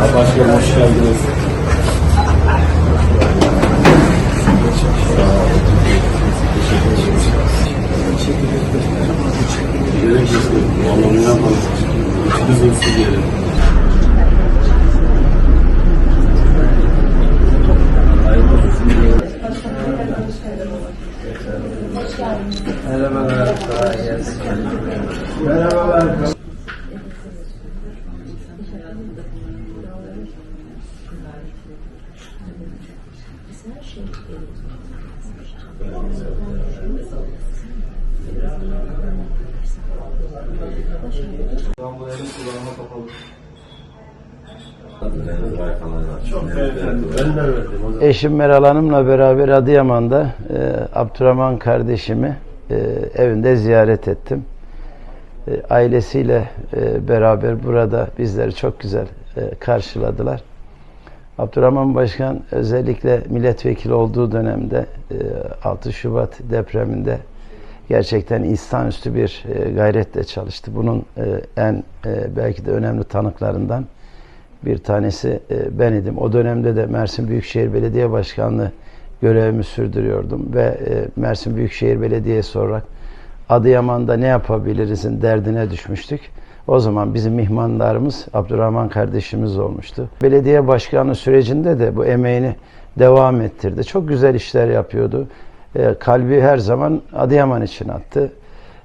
Başkanım hoş geldiniz. Gerek yok. Vallahi ne yapalım. İçiniz hırsız diyelim. Merhabalar, kolay Eşim Meral Hanım'la beraber Adıyaman'da e, Abdurrahman kardeşimi e, evinde ziyaret ettim. E, ailesiyle e, beraber burada bizleri çok güzel e, karşıladılar. Abdurrahman Başkan özellikle milletvekili olduğu dönemde e, 6 Şubat depreminde gerçekten insanüstü bir e, gayretle çalıştı. Bunun e, en e, belki de önemli tanıklarından bir tanesi e, ben idim. O dönemde de Mersin Büyükşehir Belediye Başkanlığı görevimi sürdürüyordum ve e, Mersin Büyükşehir Belediyesi olarak Adıyaman'da ne yapabilirizin derdine düşmüştük. O zaman bizim mihmanlarımız Abdurrahman kardeşimiz olmuştu. Belediye başkanlığı sürecinde de bu emeğini devam ettirdi. Çok güzel işler yapıyordu. E, kalbi her zaman Adıyaman için attı.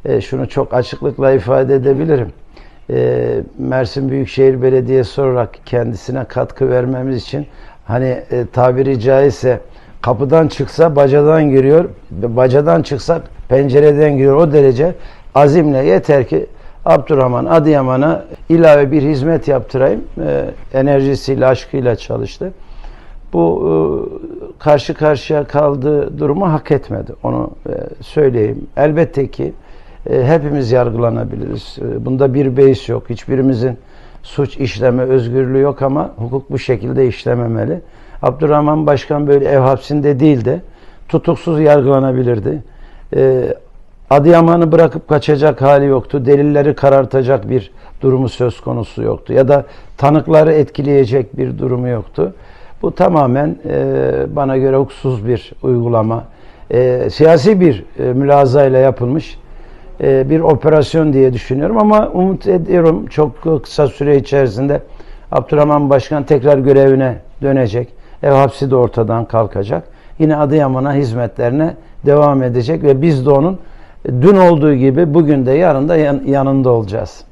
E, şunu çok açıklıkla ifade edebilirim. E, Mersin Büyükşehir Belediyesi olarak kendisine katkı vermemiz için hani e, tabiri caizse kapıdan çıksa bacadan giriyor, bacadan çıksa pencereden giriyor. O derece azimle yeter ki Abdurrahman Adıyaman'a ilave bir hizmet yaptırayım. E, enerjisiyle, aşkıyla çalıştı. Bu e, karşı karşıya kaldığı durumu hak etmedi. Onu e, söyleyeyim. Elbette ki e, hepimiz yargılanabiliriz. Bunda bir beis yok. Hiçbirimizin suç işleme özgürlüğü yok ama hukuk bu şekilde işlememeli. Abdurrahman Başkan böyle ev hapsinde değil de tutuksuz yargılanabilirdi. Adıyaman'ı bırakıp kaçacak hali yoktu. Delilleri karartacak bir durumu söz konusu yoktu. Ya da tanıkları etkileyecek bir durumu yoktu. Bu tamamen e, bana göre hukuksuz bir uygulama. E, siyasi bir e, mülazayla yapılmış e, bir operasyon diye düşünüyorum ama umut ediyorum çok kısa süre içerisinde Abdurrahman Başkan tekrar görevine dönecek. Ev hapsi de ortadan kalkacak. Yine Adıyaman'a hizmetlerine devam edecek ve biz de onun dün olduğu gibi bugün de yarın da yan- yanında olacağız.